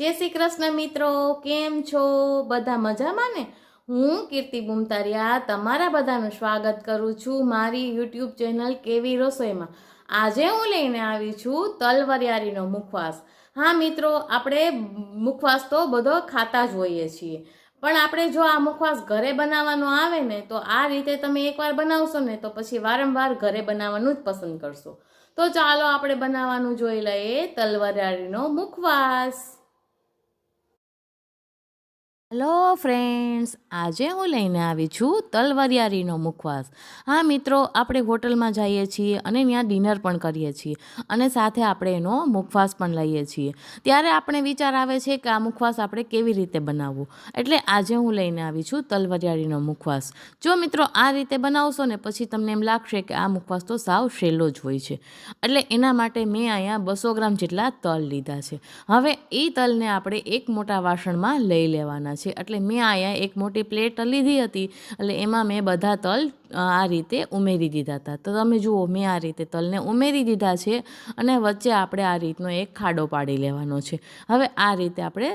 જય શ્રી કૃષ્ણ મિત્રો, કેમ છો? બધા મજામાં ને? હું કીર્તિ બુમતારિયા તમારા બધાનું સ્વાગત કરું છું મારી યુટ્યુબ ચેનલ કેવી રસોઈમાં. આજે હું લઈને આવી છું તલવરિયારીનો મુખવાસ. હા મિત્રો, આપણે મુખવાસ તો બધો ખાતા જ હોઈએ છીએ. પણ આપણે જો આ મુખવાસ ઘરે બનાવવાનો આવે ને, તો આ રીતે તમે એકવાર બનાવશો ને, તો પછી વારંવાર ઘરે બનાવવાનું જ પસંદ કરશો. તો ચાલો આપણે બનાવવાનું જોઈ લઈએ તલવરિયારીનો મુખવાસ. હેલો ફ્રેન્ડ્સ, આજે હું લઈને આવી છું તલવરિયારીનો મુખવાસ. હા મિત્રો, આપણે હોટલમાં જઈએ છીએ અને ત્યાં ડિનર પણ કરીએ છીએ અને સાથે આપણે એનો મુખવાસ પણ લઈએ છીએ. ત્યારે આપણે વિચાર આવે છે કે આ મુખવાસ આપણે કેવી રીતે બનાવવું. એટલે આજે હું લઈને આવી છું તલવરિયારીનો મુખવાસ. જો મિત્રો આ રીતે બનાવશો ને પછી તમને એમ લાગશે કે આ મુખવાસ તો સાવ સહેલો જ હોય છે. એટલે એના માટે મેં અહીંયા બસો ગ્રામ જેટલા તલ લીધા છે. હવે એ તલને આપણે એક મોટા વાસણમાં લઈ લેવાના છે. એટલે મેં અહીંયા એક મોટી પ્લેટ લીધી હતી. એટલે એમાં મેં બધા તલ આ રીતે ઉમેરી દીધા હતા. તો તમે જુઓ, મેં આ રીતે તલને ઉમેરી દીધા છે અને વચ્ચે આપણે આ રીતનો એક ખાડો પાડી લેવાનો છે. હવે આ રીતે આપણે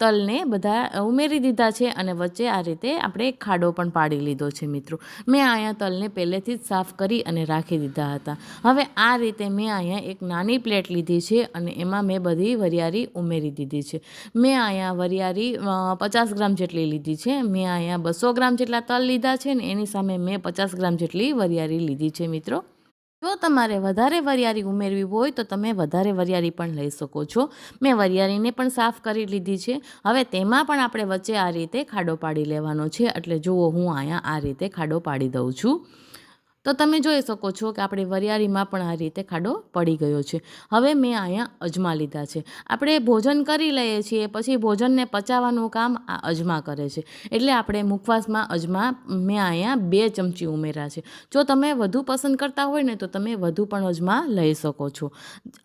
તલને બધા ઉમેરી દીધા છે અને વચ્ચે આ રીતે આપણે એક ખાડો પણ પાડી લીધો છે મિત્રો. મેં અહીંયા તલને પહેલેથી જ સાફ કરી અને રાખી દીધા હતા. હવે આ રીતે મેં અહીંયા એક નાની પ્લેટ લીધી છે અને એમાં મેં બધી વરિયાળી ઉમેરી દીધી છે. મેં અહીંયા વરિયાળી પચાસ ગ્રામ જેટલી લીધી છે. મેં અહીંયા બસો ગ્રામ જેટલા તલ લીધા છે ને એની સામે મેં પચાસ ગ્રામ જેટલી વરિયાળી લીધી છે મિત્રો. જો તમારે વધારે વરિયાળી ઉમેરવી હોય તો તમે વધારે વરિયાળી પણ લઈ શકો છો. મેં વરિયાળીને પણ સાફ કરી લીધી છે. હવે તેમાં પણ આપણે વચ્ચે આ રીતે ખાડો પાડી લેવાનો છે. એટલે જુઓ હું અહીંયા આ રીતે ખાડો પાડી દઉં છું. તો તમે જોઈ શકો છો કે આપણી વરિયાળીમાં પણ આ રીતે ખાડો પડી ગયો છે. હવે મેં અહીંયા અજમા લીધા છે. આપણે ભોજન કરી લઈએ છીએ, પછી ભોજનને પચાવવાનું કામ આ અજમા કરે છે. એટલે આપણે મુખવાસમાં અજમા મેં અહીંયા બે ચમચી ઉમેર્યા છે. જો તમે વધુ પસંદ કરતા હોય ને તો તમે વધુ પણ અજમા લઈ શકો છો.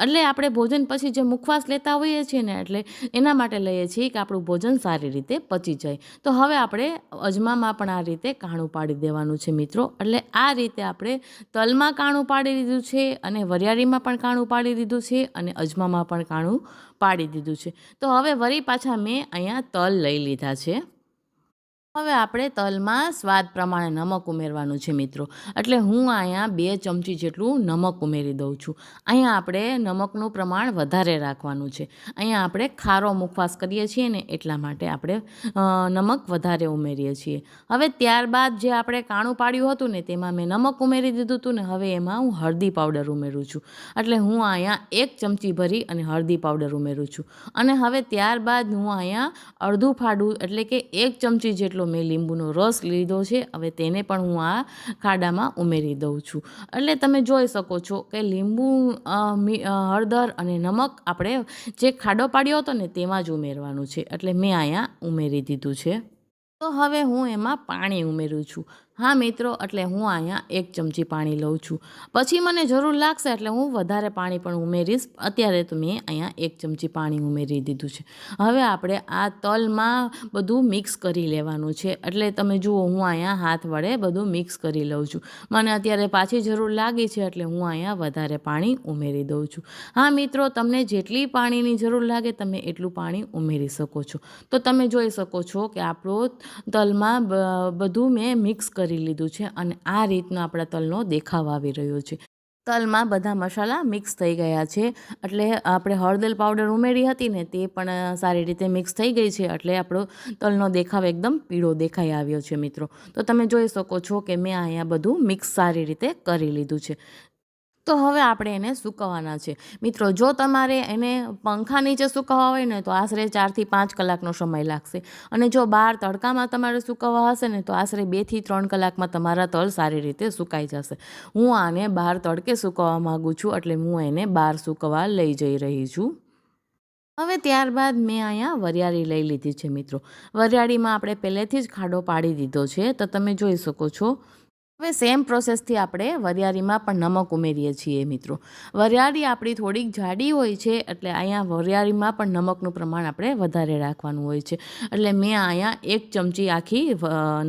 એટલે આપણે ભોજન પછી જે મુખવાસ લેતા હોઈએ છીએ ને એટલે એના માટે લઈએ છીએ કે આપણું ભોજન સારી રીતે પચી જાય. તો હવે આપણે અજમામાં પણ આ રીતે કાણું પાડી દેવાનું છે મિત્રો. એટલે આ રીતે આપણે તલમાં કાણું પાડી દીધું છે અને વરિયાળીમાં પણ કાણું પાડી દીધું છે અને અજમામાં પણ કાણું પાડી દીધું છે. તો હવે વરી પાછા મેં અહીંયા તલ લઈ લીધા છે. હવે આપણે તલમાં સ્વાદ પ્રમાણે નમક ઉમેરવાનું છે મિત્રો. એટલે હું અહીંયા બે ચમચી જેટલું નમક ઉમેરી દઉં છું. અહીંયા આપણે નમકનું પ્રમાણ વધારે રાખવાનું છે. અહીંયા આપણે ખારો મુખવાસ કરીએ છીએ ને એટલા માટે આપણે નમક વધારે ઉમેરીએ છીએ. હવે ત્યારબાદ જે આપણે કાણું પાડ્યું હતું ને તેમાં મેં નમક ઉમેરી દીધું હતું ને હવે એમાં હું હળદી પાવડર ઉમેરું છું. એટલે હું અહીંયા એક ચમચી ભરી અને હળદી પાવડર ઉમેરું છું. અને હવે ત્યારબાદ હું અહીંયા અડધું ફાડું એટલે કે એક ચમચી જેટલું જેટલો મેં લીંબુનો રસ લીધો છે, હવે તેને પણ હું આ ખાડામાં ઉમેરી દઉં છું. એટલે તમે જોઈ શકો છો કે લીંબુ હળદર અને નમક આપણે જે ખાડો પાડ્યો હતો ને તેમાં જ ઉમેરવાનું છે. એટલે મેં અહીંયા ઉમેરી દીધું છે. તો હવે હું એમાં પાણી ઉમેરું છું. હા મિત્રો, એટલે હું અહીંયા એક ચમચી પાણી લઉં છું. પછી મને જરૂર લાગશે એટલે હું વધારે પાણી પણ ઉમેરીશ. અત્યારે તો મેં અહીંયા એક ચમચી પાણી ઉમેરી દીધું છે. હવે આપણે આ તલમાં બધું મિક્સ કરી લેવાનું છે. એટલે તમે જુઓ, હું અહીંયા હાથ વડે બધું મિક્સ કરી લઉં છું. મને અત્યારે પાછી જરૂર લાગી છે એટલે હું અહીંયા વધારે પાણી ઉમેરી દઉં છું. હા મિત્રો, તમને જેટલી પાણીની જરૂર લાગે તમે એટલું પાણી ઉમેરી શકો છો. તો તમે જોઈ શકો છો કે આપણો તલમાં બધું મેં મિક્સ કરી કરી લીધું છે અને આ રીતનો આપણા તલનો દેખાવ આવી રહ્યો છે. તલમાં બધા મસાલા મિક્સ થઈ ગયા છે. એટલે આપણે હળદર પાવડર ઉમેરી હતી ને તે પણ સારી રીતે મિક્સ થઈ ગઈ છે એટલે આપણો તલનો દેખાવ એકદમ પીળો દેખાઈ આવ્યો છે મિત્રો. તો તમે જોઈ શકો છો કે મેં અહીંયા બધું મિક્સ સારી રીતે કરી લીધું છે. તો હવે આપણે એને સૂકવવાના છે. મિત્રો, જો તમારે એને પંખા નીચે સૂકવવા હોય ને, તો આશરે ચારથી પાંચ કલાકનો સમય લાગશે. અને જો બહાર તડકામાં તમારે સૂકવવા હશે ને, તો આશરે બેથી ત્રણ કલાકમાં તમારા તલ સારી રીતે સુકાઈ જશે. હું આને બહાર તડકે સૂકવવા માગું છું, એટલે હું એને બહાર સૂકવવા લઈ જઈ રહી છું. હવે ત્યારબાદ મેં અહીંયા વરિયાળી લઈ લીધી છે, મિત્રો. વરિયાળીમાં આપણે પહેલેથી જ ખાડો પાડી દીધો છે. તો તમે જોઈ શકો છો હવે સેમ પ્રોસેસથી આપણે વરિયાળીમાં પણ નમક ઉમેરીએ છીએ મિત્રો. વરિયાળી આપણી થોડીક જાડી હોય છે, એટલે અહીંયા વરિયાળીમાં પણ નમકનું પ્રમાણ આપણે વધારે રાખવાનું હોય છે. એટલે મેં અહીંયા એક ચમચી આખી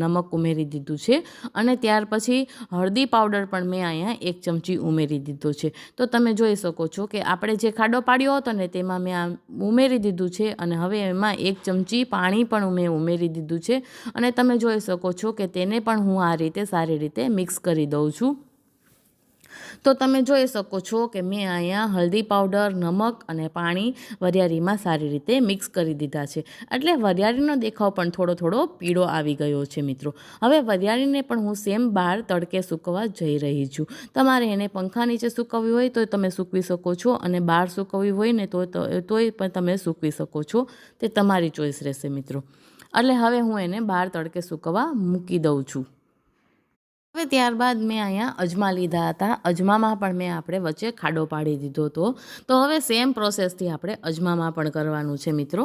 નમક ઉમેરી દીધું છે. અને ત્યાર પછી હળદી પાવડર પણ મેં અહીંયા એક ચમચી ઉમેરી દીધો છે. તો તમે જોઈ શકો છો કે આપણે જે ખાડો પાડ્યો હતો ને તેમાં મેં આ ઉમેરી દીધું છે અને હવે એમાં એક ચમચી પાણી પણ મેં ઉમેરી દીધું છે. અને તમે જોઈ શકો છો કે તેને પણ હું આ રીતે સારી રીતે મિક્સ કરી દઉં છું. તો તમે જોઈ શકો છો કે મેં અહીંયા હલ્દી પાવડર, નમક અને પાણી વરિયાળીમાં સારી રીતે મિક્સ કરી દીધા છે. એટલે વરિયાળીનો દેખાવ પણ થોડો થોડો પીળો આવી ગયો છે મિત્રો. હવે વરિયાળીને પણ હું સેમ બહાર તડકે સૂકવવા જઈ રહી છું. તમારે એને પંખા નીચે સૂકવવી હોય તો તમે સૂકવી શકો છો અને બહાર સૂકવવી હોય ને તો- તોય પણ તમે સૂકવી શકો છો. તે તમારી ચોઈસ રહેશે મિત્રો. એટલે હવે હું એને બહાર તડકે સૂકવવા મૂકી દઉં છું. હવે ત્યારબાદ મેં અહીંયા અજમા લીધા હતા. અજમામાં પણ મેં આપણે વચ્ચે ખાડો પાડી દીધો હતો. તો હવે સેમ પ્રોસેસથી આપણે અજમામાં પણ કરવાનું છે મિત્રો.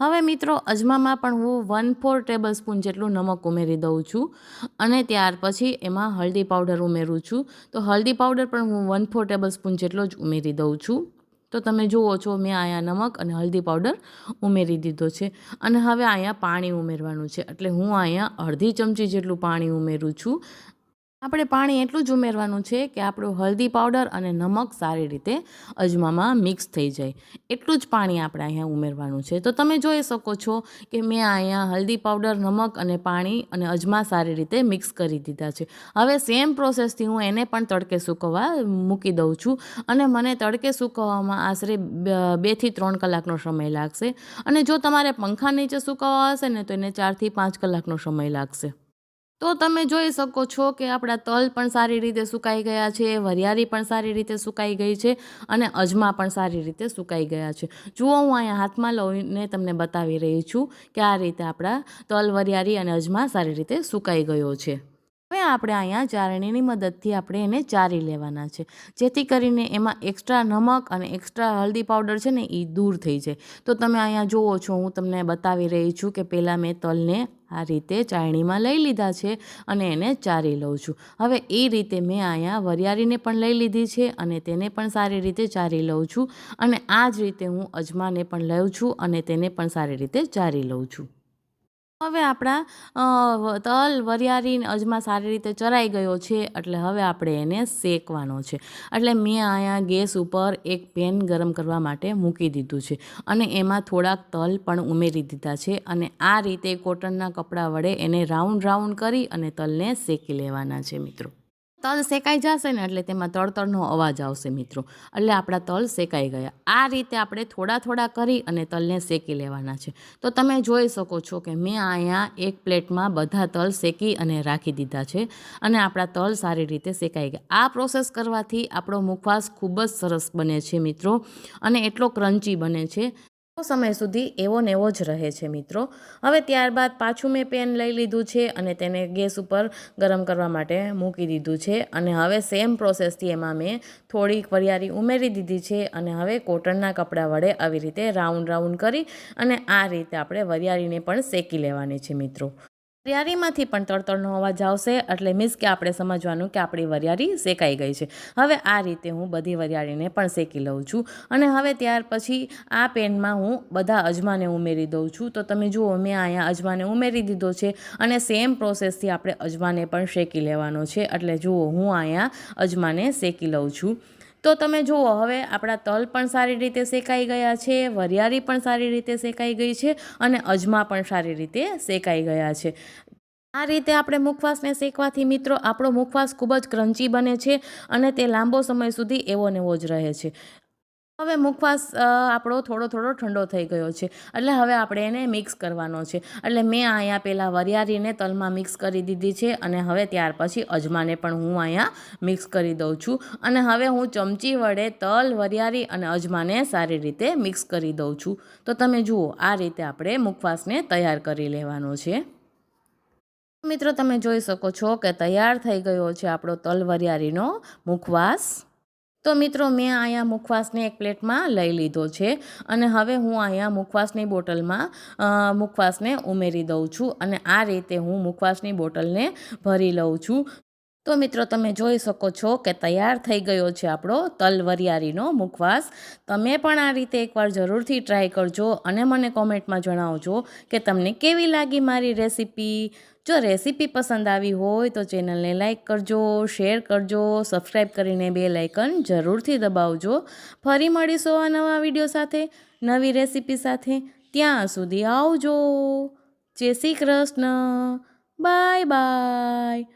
હવે મિત્રો, અજમામાં પણ હું વન ફોર ટેબલ સ્પૂન જેટલું નમક ઉમેરી દઉં છું અને ત્યાર પછી એમાં હલ્દી પાવડર ઉમેરું છું. તો હલ્દી પાવડર પણ હું વન ફોર ટેબલ સ્પૂન જેટલો જ ઉમેરી દઉં છું. તો તમે જુઓ છો, મેં અહીંયા નમક અને હલ્દી પાવડર ઉમેરી દીધો છે. અને હવે અહીંયા પાણી ઉમેરવાનું છે. એટલે હું અહીંયા અડધી ચમચી જેટલું પાણી ઉમેરું છું. આપણે પાણી એટલું જ ઉમેરવાનું છે કે આપણું હળદી પાવડર અને નમક સારી રીતે અજમામાં મિક્સ થઈ જાય. એટલું જ પાણી આપણે અહીંયા ઉમેરવાનું છે. તો તમે જોઈ શકો છો કે મેં અહીંયા હળદી પાવડર, નમક અને પાણી અને અજમા સારી રીતે મિક્સ કરી દીધા છે. હવે સેમ પ્રોસેસથી હું એને પણ તડકે સૂકવવા મૂકી દઉં છું અને મને તડકે સૂકવવામાં આશરે બેથી ત્રણ કલાકનો સમય લાગશે. અને જો તમારે પંખા નીચે સૂકવવા હશે ને તો એને ચારથી પાંચ કલાકનો સમય લાગશે. તો તમે જોઈ શકો છો કે આપણા તલ પણ સારી રીતે સુકાઈ ગયા છે, વરિયાળી પણ સારી રીતે સુકાઈ ગઈ છે અને અજમા પણ સારી રીતે સુકાઈ ગયા છે. જુઓ, હું અહીંયા હાથમાં લઈને તમને બતાવી રહી છું કે આ રીતે આપણા તલ, વરિયાળી અને અજમા સારી રીતે સુકાઈ ગયો છે. હવે આપણે અહીંયા ચારણીની મદદથી આપણે એને ચારી લેવાના છે. જેથી કરીને એમાં એક્સ્ટ્રા નમક અને એક્સ્ટ્રા હલ્દી પાવડર છે ને એ દૂર થઈ જાય. તો તમે અહીંયા જુઓ છો, હું તમને બતાવી રહી છું કે પહેલાં મેં તલને આ રીતે ચાળણીમાં લઈ લીધા છે અને એને ચારી લઉં છું. હવે એ રીતે મેં અહીંયા વરિયાળીને પણ લઈ લીધી છે અને તેને પણ સારી રીતે ચારી લઉં છું અને આ જ રીતે હું અજમાને પણ લઉં છું અને તેને પણ સારી રીતે ચારી લઉં છું. હવે આપણા તલ, વરિયાળી અજમા સારી રીતે ચરાઈ ગયો છે, એટલે હવે આપણે એને શેકવાનો છે. એટલે મેં અહીંયા ગેસ ઉપર એક પેન ગરમ કરવા માટે મૂકી દીધું છે. અને એમાં થોડાક તલ પણ ઉમેરી દીધા છે અને આ રીતે કોટનના કપડાં વડે એને રાઉન્ડ રાઉન્ડ કરી અને તલને શેકી લેવાના છે મિત્રો. તલ શેકાઈ જશે ને એટલે તેમાં તળતળનો અવાજ આવશે મિત્રો. એટલે આપણા તલ શેકાઈ ગયા. આ રીતે આપણે થોડા થોડા કરી અને તલને શેકી લેવાના છે. તો તમે જોઈ શકો છો કે મેં અહીંયા એક પ્લેટમાં બધા તલ શેકી અને રાખી દીધા છે અને આપણા તલ સારી રીતે શેકાઈ ગયા. આ પ્રોસેસ કરવાથી આપણો મુખવાસ ખૂબ જ સરસ બને છે મિત્રો અને એટલો ક્રન્ચી બને છે. સમય સુધી એવો ને એવો જ રહે છે, મિત્રો. હવે ત્યારબાદ પાછું મેં પેન લઈ લીધું છે અને તેને ગેસ ઉપર ગરમ કરવા માટે મૂકી દીધું છે. અને હવે સેમ પ્રોસેસથી એમાં મેં થોડીક વરિયાળી ઉમેરી દીધી છે અને હવે કોટનના કપડાં વડે આવી રીતે રાઉન્ડ રાઉન્ડ કરી અને આ રીતે આપણે વરિયાળીને પણ શેકી લેવાની છે, મિત્રો. વરિયાળીમાંથી પણ તળતળનો અવાજ આવશે, એટલે મીન્સ કે આપણે સમજવાનું કે આપણી વરિયાળી શેકાઈ ગઈ છે. હવે આ રીતે હું બધી વરિયાળીને પણ શેકી લઉં છું. અને હવે ત્યાર પછી આ પેનમાં હું બધા અજમાને ઉમેરી દઉં છું. તો તમે જુઓ, મેં અહીંયા અજમાને ઉમેરી દીધો છે અને સેમ પ્રોસેસથી આપણે અજમાને પણ શેકી લેવાનો છે. એટલે જુઓ, હું અહીંયા અજમાને શેકી લઉં છું. તો તમે જુઓ, હવે આપણા તલ પણ સારી રીતે શેકાઈ ગયા છે વરિયાળી પણ સારી રીતે શેકાઈ ગઈ છે અને અજમા પણ સારી રીતે શેકાઈ ગયા છે. આ રીતે આપણે મુખવાસને શેકવાથી મિત્રો આપણો મુખવાસ ખૂબ જ ક્રંચી બને છે અને તે લાંબો સમય સુધી એવો ને એવો જ રહે છે. હવે મુખવાસ આપણો થોડો થોડો ઠંડો થઈ ગયો છે એટલે હવે આપણે એને મિક્સ કરવાનો છે. એટલે મેં અહીંયા પહેલાં વરિયાળીને તલમાં મિક્સ કરી દીધી છે અને હવે ત્યાર પછી અજમાને પણ હું અહીંયા મિક્સ કરી દઉં છું. અને હવે હું ચમચી વડે તલ, વરિયાળી અને અજમાને સારી રીતે મિક્સ કરી દઉં છું. તો તમે જુઓ, આ રીતે આપણે મુખવાસને તૈયાર કરી લેવાનો છે. મિત્રો, તમે જોઈ શકો છો કે તૈયાર થઈ ગયો છે આપણો તલ વરિયાળીનો મુખવાસ. તો મિત્રો, મેં અહીંયા મુખવાસને એક પ્લેટમાં લઈ લીધો છે અને હવે હું અહીંયા મુખવાસની બોટલમાં મુખવાસને ઉમેરી દઉં છું અને આ રીતે હું મુખવાસની બોટલને ભરી લઉં છું. તો મિત્રો, તમે જોઈ શકો છો કે તૈયાર થઈ ગયો છે આપણો તલ વરિયાળીનો મુખવાસ. તમે પણ આ રીતે એકવાર જરૂરથી ટ્રાય કરજો અને મને કોમેન્ટમાં જણાવજો કે તમને કેવી લાગી મારી રેસીપી. જો રેસીપી પસંદ આવી હોય તો ચેનલને લાઇક કરજો, શેર કરજો સબસ્ક્રાઈબ કરીને બે લાઇકન જરૂરથી દબાવજો. ફરી મળીશું આ નવા વીડિયો સાથે, નવી રેસીપી સાથે. ત્યાં સુધી આવજો. જય શ્રી કૃષ્ણ. Bye bye.